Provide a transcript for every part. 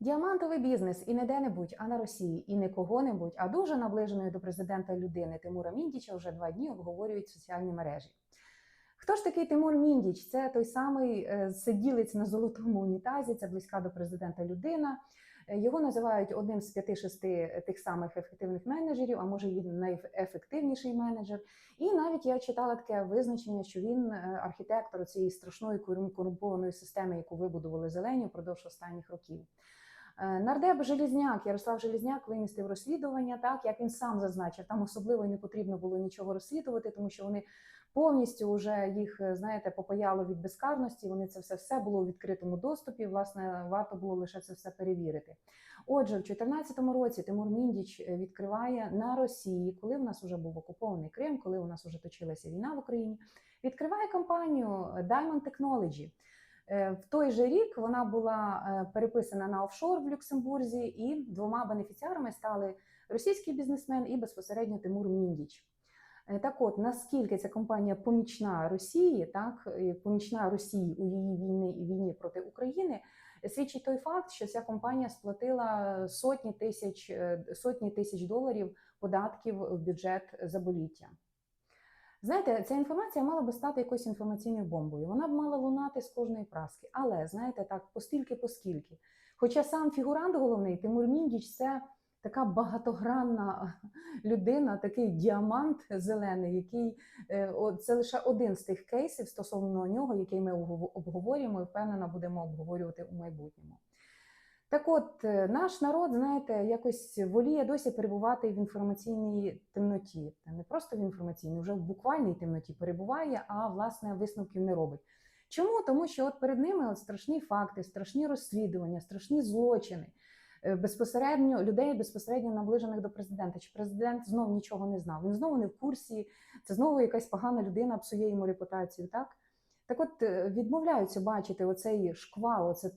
Діамантовий бізнес і не де-небудь, а на Росії, і не кого-небудь, а дуже наближеної до президента людини Тимура Міндіча вже два дні обговорюють соціальні мережі. Хто ж такий Тимур Міндіч? Це той самий е, сиділець на золотому унітазі, це близька до президента людина. Е, Його називають одним з п'яти-шести тих самих ефективних менеджерів, а може він найефективніший менеджер. І навіть я читала таке визначення, що він е, архітектор цієї страшної корумпованої системи, яку вибудували зелені впродовж останніх років. Е, Нардеп Желізняк, Ярослав Желізняк вимістив розслідування, так як він сам зазначив, там особливо не потрібно було нічого розслідувати, тому що вони повністю вже їх, е, знаєте, попаяло від безкарності. Вони це все все було у відкритому доступі. Власне, варто було лише це все перевірити. Отже, в 2014 році Тимур Міндіч е, відкриває на Росії, коли в нас вже був окупований Крим, коли у нас вже точилася війна в Україні. Відкриває компанію Diamond Technology. Е, В той же рік вона була е, переписана на офшор в Люксембурзі, і двома бенефіціарами стали російський бізнесмен і безпосередньо Тимур Міндіч. Е, Так от, наскільки ця компанія помічна Росії, так помічна Росії у її війни і війні проти України, свідчить той факт, що ця компанія сплатила сотні тисяч сотні тисяч доларів податків в бюджет заболіття. Знаєте, ця інформація мала би стати якоюсь інформаційною бомбою. Вона б мала лунати з кожної праски. Але знаєте, так, постільки, поскільки. Хоча сам фігурант головний Тимур Міндіч це така багатогранна людина, такий діамант зелений, який е, це лише один з тих кейсів стосовно нього, який ми обговорюємо і впевнена будемо обговорювати у майбутньому. Так от, е, наш народ, знаєте, якось воліє досі перебувати в інформаційній темноті. Не просто в інформаційній, вже в буквальній темноті перебуває, а власне висновків не робить. Чому? Тому що от перед ними от страшні факти, страшні розслідування, страшні злочини е, безпосередньо людей безпосередньо наближених до президента. Чи президент знов нічого не знав? Він знову не в курсі. Це знову якась погана людина псує йому репутацію. Так так, от е, відмовляються бачити оцей шквал, оце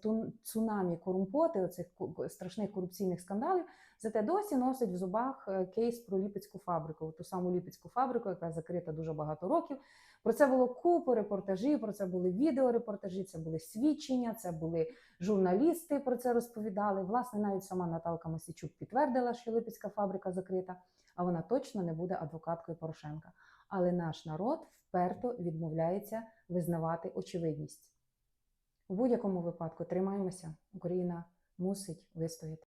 цунамі корумпоти, оцих страшних корупційних скандалів. Зате досі носить в зубах е, кейс про ліпецьку фабрику, ту саму ліпецьку фабрику, яка закрита дуже багато років. Про це було купу репортажів, про це були відеорепортажі, це були свідчення, це були журналісти. Про це розповідали. Власне, навіть сама Наталка Масічук підтвердила, що липецька фабрика закрита, а вона точно не буде адвокаткою Порошенка. Але наш народ вперто відмовляється визнавати очевидність. У будь-якому випадку тримаємося, Україна мусить вистояти.